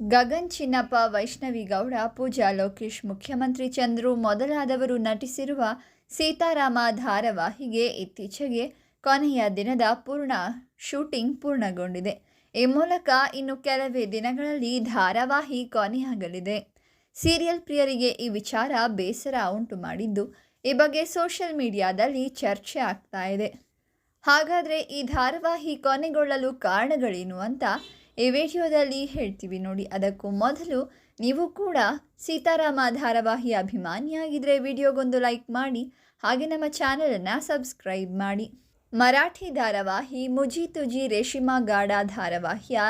ಗಗನ್ ಚಿನ್ನಪ್ಪ, ವೈಷ್ಣವಿ ಗೌಡ, ಪೂಜಾ ಲೋಕೇಶ್, ಮುಖ್ಯಮಂತ್ರಿ ಚಂದ್ರು ಮೊದಲಾದವರು ನಟಿಸಿರುವ ಸೀತಾರಾಮ ಧಾರಾವಾಹಿಗೆ ಇತ್ತೀಚೆಗೆ ಕೊನೆಯ ದಿನದ ಪೂರ್ಣ ಶೂಟಿಂಗ್ ಪೂರ್ಣಗೊಂಡಿದೆ. ಈ ಮೂಲಕ ಇನ್ನು ಕೆಲವೇ ದಿನಗಳಲ್ಲಿ ಧಾರಾವಾಹಿ ಕೊನೆಯಾಗಲಿದೆ. ಸೀರಿಯಲ್ ಪ್ರಿಯರಿಗೆ ಈ ವಿಚಾರ ಬೇಸರ ಉಂಟು ಮಾಡಿದ್ದು, ಈ ಬಗ್ಗೆ ಸೋಷಿಯಲ್ ಮೀಡಿಯಾದಲ್ಲಿ ಚರ್ಚೆ ಆಗ್ತಾ ಇದೆ. ಹಾಗಾದರೆ ಈ ಧಾರಾವಾಹಿ ಕೊನೆಗೊಳ್ಳಲು ಕಾರಣಗಳೇನು ಅಂತ ಈ ವಿಡಿಯೋದಲ್ಲಿ ಹೇಳ್ತೀವಿ ನೋಡಿ, ಅದಕ್ಕೂ ಮೊದಲು ನೀವು ಕೂಡ ಸೀತಾರಾಮ ಧಾರಾವಾಹಿ ಅಭಿಮಾನಿಯಾಗಿದ್ದರೆ ವಿಡಿಯೋಗೊಂದು ಲೈಕ್ ಮಾಡಿ, ಹಾಗೆ ನಮ್ಮ ಚಾನಲನ್ನು ಸಬ್ಸ್ಕ್ರೈಬ್ ಮಾಡಿ. ಮರಾಠಿ ಧಾರಾವಾಹಿ ಮುಜಿ ತುಜಿ ರೇಷಿಮಾ ಗಾಢ ಧಾರಾವಾಹಿಯ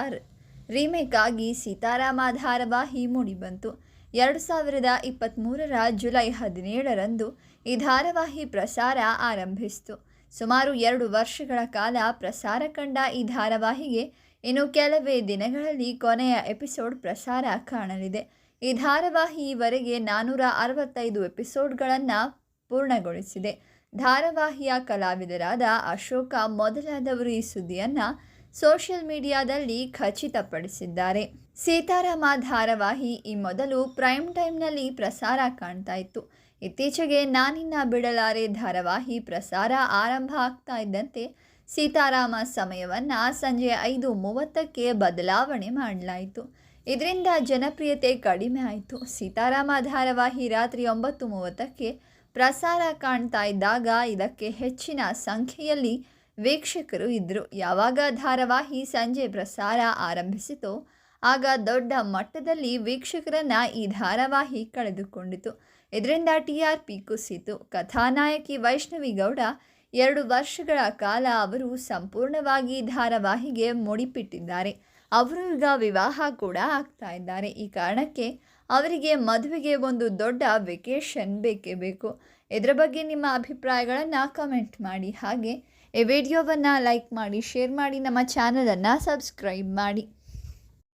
ರೀಮೇಕ್ ಆಗಿ ಸೀತಾರಾಮ ಧಾರಾವಾಹಿ ಮೂಡಿಬಂತು. ಎರಡು ಸಾವಿರದ ಇಪ್ಪತ್ತ್ಮೂರರ ಜುಲೈ ಹದಿನೇಳರಂದು ಈ ಧಾರಾವಾಹಿ ಪ್ರಸಾರ ಆರಂಭಿಸಿತು. ಸುಮಾರು ಎರಡು ವರ್ಷಗಳ ಕಾಲ ಪ್ರಸಾರ ಕಂಡ ಈ ಧಾರಾವಾಹಿಗೆ ಇನ್ನು ಕೆಲವೇ ದಿನಗಳಲ್ಲಿ ಕೊನೆಯ ಎಪಿಸೋಡ್ ಪ್ರಸಾರ ಕಾಣಲಿದೆ. ಈ ಧಾರಾವಾಹಿ ಈವರೆಗೆ ನಾನ್ನೂರ ಅರವತ್ತೈದು ಎಪಿಸೋಡ್ಗಳನ್ನು ಪೂರ್ಣಗೊಳಿಸಿದೆ. ಧಾರಾವಾಹಿಯ ಕಲಾವಿದರಾದ ಅಶೋಕ ಮೊದಲಾದವರು ಈ ಸುದ್ದಿಯನ್ನು ಸೋಷಿಯಲ್ ಮೀಡಿಯಾದಲ್ಲಿ ಖಚಿತಪಡಿಸಿದ್ದಾರೆ. ಸೀತಾರಾಮ ಧಾರಾವಾಹಿ ಈ ಮೊದಲು ಪ್ರೈಮ್ ಟೈಮ್ನಲ್ಲಿ ಪ್ರಸಾರ ಕಾಣ್ತಾ ಇತ್ತು. ಇತ್ತೀಚೆಗೆ ನಾನಿನ್ನ ಬಿಡಲಾರೆ ಧಾರಾವಾಹಿ ಪ್ರಸಾರ ಆರಂಭ ಆಗ್ತಾ ಇದ್ದಂತೆ ಸೀತಾರಾಮ ಸಮಯವನ್ನು ಸಂಜೆ ಐದು ಮೂವತ್ತಕ್ಕೆ ಬದಲಾವಣೆ ಮಾಡಲಾಯಿತು. ಇದರಿಂದ ಜನಪ್ರಿಯತೆ ಕಡಿಮೆ ಆಯಿತು. ಸೀತಾರಾಮ ಧಾರಾವಾಹಿ ರಾತ್ರಿ ಒಂಬತ್ತು ಮೂವತ್ತಕ್ಕೆ ಪ್ರಸಾರ ಕಾಣ್ತಾ ಇದ್ದಾಗ ಇದಕ್ಕೆ ಹೆಚ್ಚಿನ ಸಂಖ್ಯೆಯಲ್ಲಿ ವೀಕ್ಷಕರು ಇದ್ದರು ಯಾವಾಗ ಧಾರಾವಾಹಿ ಸಂಜೆ ಪ್ರಸಾರ ಆರಂಭಿಸಿತೋ ಆಗ ದೊಡ್ಡ ಮಟ್ಟದಲ್ಲಿ ವೀಕ್ಷಕರನ್ನು ಈ ಧಾರಾವಾಹಿ ಕಳೆದುಕೊಂಡಿತು. ಇದರಿಂದ ಟಿ ಆರ್ ಪಿ ಕುಸಿತು. ಕಥಾನಾಯಕಿ ವೈಷ್ಣವಿ ಗೌಡ ಎರಡು ವರ್ಷಗಳ ಕಾಲ ಅವರು ಸಂಪೂರ್ಣವಾಗಿ ಧಾರಾವಾಹಿಗೆ ಮುಡಿಪಿಟ್ಟಿದ್ದಾರೆ. ಅವರು ಈಗ ವಿವಾಹ ಕೂಡ ಆಗ್ತಾ ಇದ್ದಾರೆ. ಈ ಕಾರಣಕ್ಕೆ ಅವರಿಗೆ ಮದುವೆಗೆ ಒಂದು ದೊಡ್ಡ ವೆಕೇಷನ್ ಬೇಕೇ ಬೇಕು. ಇದರ ಬಗ್ಗೆ ನಿಮ್ಮ ಅಭಿಪ್ರಾಯಗಳನ್ನು ಕಮೆಂಟ್ ಮಾಡಿ. ಹಾಗೆ ಈ ವಿಡಿಯೋವನ್ನು ಲೈಕ್ ಮಾಡಿ ಶೇರ್ ಮಾಡಿ, ನಮ್ಮ ಚಾನಲನ್ನು ಸಬ್ಸ್ಕ್ರೈಬ್ ಮಾಡಿ.